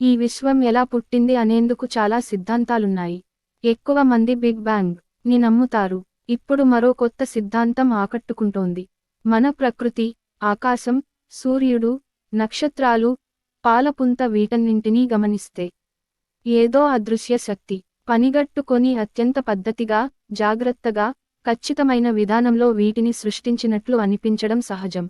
ఈ విశ్వం ఎలా పుట్టింది అనేందుకు చాలా సిద్ధాంతాలున్నాయి. ఎక్కువ మంది బిగ్ బ్యాంగ్ని నమ్ముతారు. ఇప్పుడు మరో కొత్త సిద్ధాంతం ఆకట్టుకుంటోంది. మన ప్రకృతి ఆకాశం సూర్యుడు నక్షత్రాలు పాలపుంత వీటన్నింటినీ గమనిస్తే ఏదో అదృశ్య శక్తి పనిగట్టుకొని అత్యంత పద్ధతిగా జాగ్రత్తగా ఖచ్చితమైన విధానంలో వీటిని సృష్టించినట్లు అనిపించడం సహజం.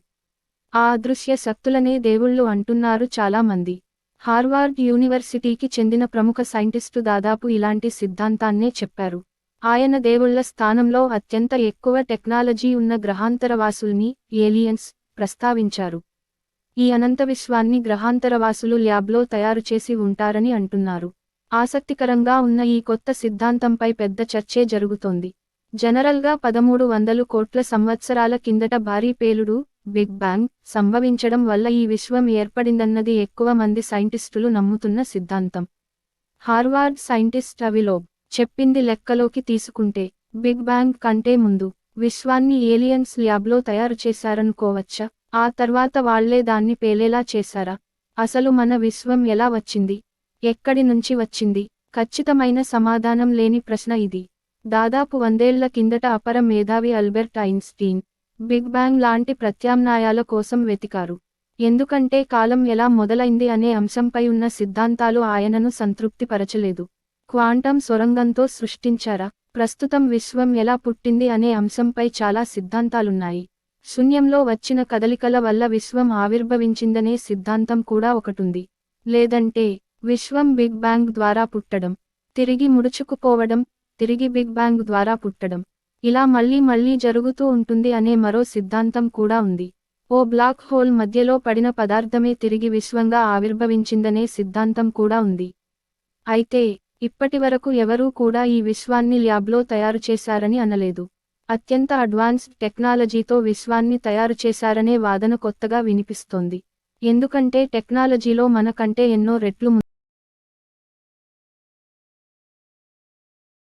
ఆ అదృశ్య శక్తులనే దేవుళ్ళు అంటున్నారు చాలామంది హార్వార్డ్ యూనివర్సిటీకి చెందిన ప్రముఖ సైంటిస్టు దాదాపు ఇలాంటి సిద్ధాంతాన్నే చెప్పారు. ఆయన దేవుళ్ళ స్థానంలో అత్యంత ఎక్కువ టెక్నాలజీ ఉన్న గ్రహాంతరవాసుల్ని ఏలియన్స్ ప్రస్తావించారు. ఈ అనంత విశ్వాన్ని గ్రహాంతరవాసులు ల్యాబ్లో తయారు చేసి ఉంటారని అంటున్నారు. ఆసక్తికరంగా ఉన్న ఈ కొత్త సిద్ధాంతంపై పెద్ద చర్చే జరుగుతోంది. జనరల్గా పదమూడు వందలు కోట్ల సంవత్సరాల కిందట భారీ పేలుడు బిగ్ బ్యాంగ్ సంభవించడం వల్ల ఈ విశ్వం ఏర్పడిందన్నది ఎక్కువ మంది సైంటిస్టులు నమ్ముతున్న సిద్ధాంతం. హార్వార్డ్ సైంటిస్ట్ అవిలోబ్ చెప్పింది లెక్కలోకి తీసుకుంటే బిగ్ బ్యాంగ్ కంటే ముందు విశ్వాన్ని ఏలియన్స్ ల్యాబ్లో తయారు చేశారనుకోవచ్చా? ఆ తర్వాత వాళ్ళే దాన్ని పేలేలా చేశారా? అసలు మన విశ్వం ఎలా వచ్చింది? ఎక్కడి నుంచి వచ్చింది? ఖచ్చితమైన సమాధానం లేని ప్రశ్న ఇది. దాదాపు వందేళ్ళ కిందట అపర మేధావి అల్బెర్ట్ ఐన్స్టీన్ బిగ్ బ్యాంగ్ లాంటి ప్రత్యామ్నాయాల కోసం వెతికారు. ఎందుకంటే కాలం ఎలా మొదలైంది అనే అంశంపై ఉన్న సిద్ధాంతాలు ఆయనను సంతృప్తిపరచలేదు. క్వాంటం సొరంగంతో సృష్టించారా? ప్రస్తుతం విశ్వం ఎలా పుట్టింది అనే అంశంపై చాలా సిద్ధాంతాలున్నాయి. శూన్యంలో వచ్చిన కదలికల వల్ల విశ్వం ఆవిర్భవించిందనే సిద్ధాంతం కూడా ఒకటుంది. లేదంటే విశ్వం బిగ్ బ్యాంగ్ ద్వారా పుట్టడం తిరిగి ముడుచుకుపోవడం తిరిగి బిగ్ బ్యాంగ్ ద్వారా పుట్టడం. ఇలా మళ్ళీ మళ్ళీ జరుగుతూ ఉంటుంది అనే మరో సిద్ధాంతం కూడా ఉంది. ఓ బ్లాక్ హోల్ మధ్యలో పడిన పదార్థమే తిరిగి విశ్వంగా ఆవిర్భవించిందనే సిద్ధాంతం కూడా ఉంది. అయితే ఇప్పటివరకు ఎవరూ కూడా ఈ విశ్వాన్ని ల్యాబ్లో తయారు చేశారని అనలేదు. అత్యంత అడ్వాన్స్డ్ టెక్నాలజీతో విశ్వాన్ని తయారు చేశారనే వాదన కొత్తగా వినిపిస్తోంది. ఎందుకంటే టెక్నాలజీలో మనకంటే ఎన్నో రెట్లు